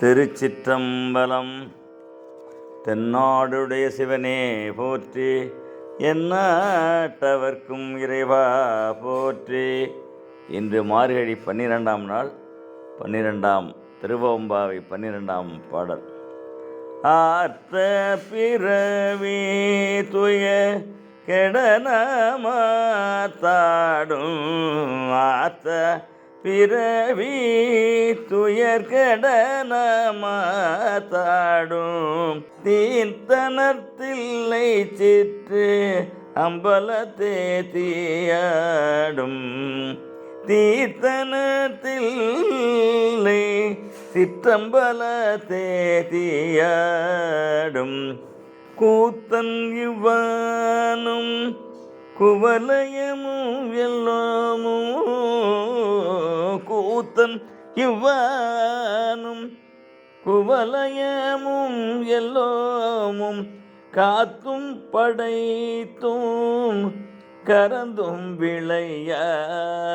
திருச்சிற்றம்பலம். தென்னாடுடைய சிவனே போற்றி என்னட்டவர்க்கும் இறைவா போற்றி. இன்று மார்கழி பன்னிரெண்டாம் நாள் பன்னிரெண்டாம் திருவோம்பாவை பன்னிரெண்டாம் பாடல். ஆர்த்த பிறவி துய கெடனமாத்தாடும் ஆர்த்த பிறவி துயர்கடனமாத்தாடும் தீர்த்தனத்தில்லை சிற்று அம்பலத்தே தீயாடும். தீர்த்தனத்தில்லை சிற்றம்பலத்தே தீயாடும். கூத்தன் இவ்வானும் குவலயமும் எல்லாமும் கூத்தன் இவ்வானும் குவலயமும் எல்லோமும் காத்தும் படைத்தும் கரந்தும் விளையாடி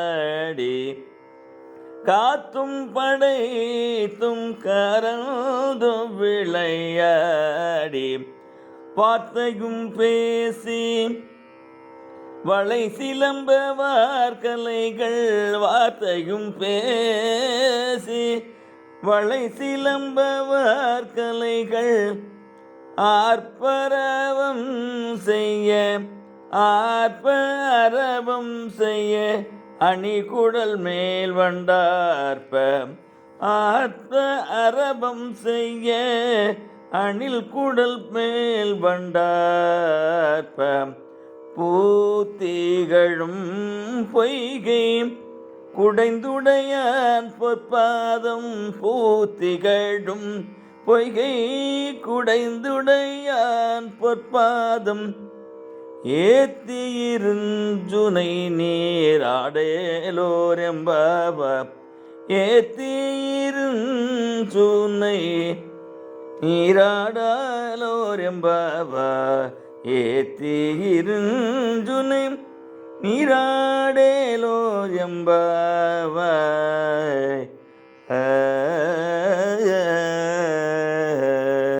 காத்தும் படைத்தும் கரந்தும் விளையாடி வார்த்தையும் பேசி வளை சிலம்ப வார்கலைகள் வார்த்தையும் பேசி வளை சிலம்ப வார்கலைகள் ஆர்ப்பரவம் செய்ய ஆர்ப்ப அரவம் செய்ய அணிகுடல் மேல் வண்டார்ப்ப ஆர்ப்ப அரபம் செய்ய அணில் குடல் மேல் வண்டார்ப்ப. பூத்திகழும் பொய்கை குடைந்துடைய பொற்பாதம் பூத்திகழும் பொய்கை குடைந்துடையான் பொற்பாதம் ஏத்தியிருஞ்சுனை நீராடேலோரெம்பாவ? ஏத்தியிருஞ்சுனை நீராடாலோரெம்பாவ? ஏத்தியிருஞ்சுனை நீராடேலோ எம்பாவ